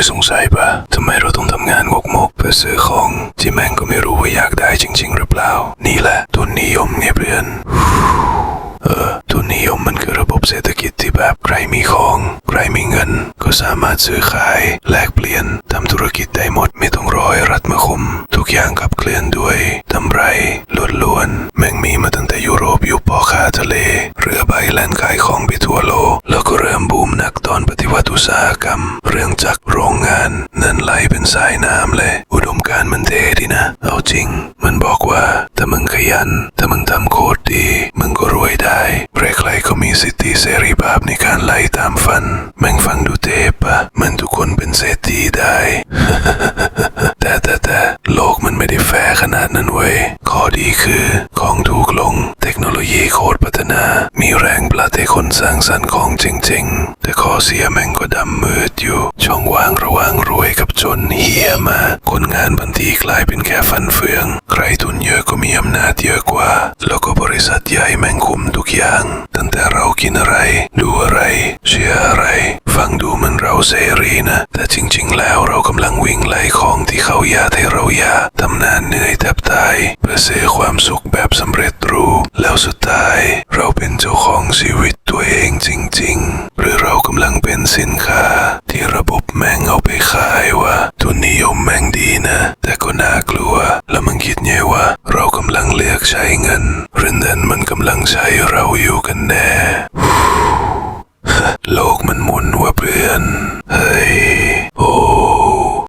ยสงสัยปะทำไมเราต้องทำงานงกมกเพื่อซื้อของที่แม่งก็ไม่รู้ว่าอยากได้จริง ๆ หรือเปล่า นี่แหละทุนนิยมไงเพื่อนเออทุนนิยมมันคือระบบเศรษฐกิจที่แบบใครมีของ ใครมีเงิน ก็สามารถซื้อขาย แลกเปลี่ยนทำธุรกิจได้หมดไม่ต้องรอให้รัฐมาคุม ทุกอย่างขับเคลื่อนด้วยกำไรล้วนๆแม่งมีมาตั้งแต่ยุโรปยุคปอคาทะเล เรือใบแล่นขายของ อุตสาหกรรม เรื่องจากรโรงงาน นั่นไหลเป็นสายน้ำเลย อุดมการมันเท่ดีนะ เอาจริง มันบอกว่า ถ้ามึงขยัน ถ้ามึงทำโคตรดี มึงก็รวยได้ใครๆก็มีสิทธิเสรีภาพในการไล่ตามฝันแม่งฟังดูเทปะมัน นั้นเว้ ข้อดีคือของถูกลง เทคโนโลยีโคตรพัฒนา มีแรงปลัดให้คนสร้างสรรค์ของจริงๆ แต่ข้อเสียแม่งก็ดำมืดอยู่ ช่องว่างระหว่างรวยกับจนเฮียมา คนงานบางทีกลายเป็นแค่ฟันเฟือง ใครทุนเยอะก็มีอำนาจเยอะกว่า แล้วก็บริษัทใหญ่แม่งคุมทุกอย่าง ตั้งแต่เรากินอะไร เราเสรีนะแต่จริง ๆ แล้วเรากำลังวิ่งไล่ของที่เขาอยากให้เราอยากทำนานเหนื่อยแทบตายเพื่อซื้อความสุขแบบสำเร็จรูปแล้วสุดท้าย เราเป็นเจ้าของชีวิตตัวเองจริง ๆ หรือเรากำลังเป็นสินค้า ที่ระบบแม่งเอาไปขายวะทุนนิยมแม่งดีนะ แต่ก็น่ากลัว แล้วมึงคิดไงว่า เรากำลังเลือกใช้เงินหรือนั้นมันกำลังใช้เราอยู่กันแน่ โลกมันหมุนว่ะเพื่อน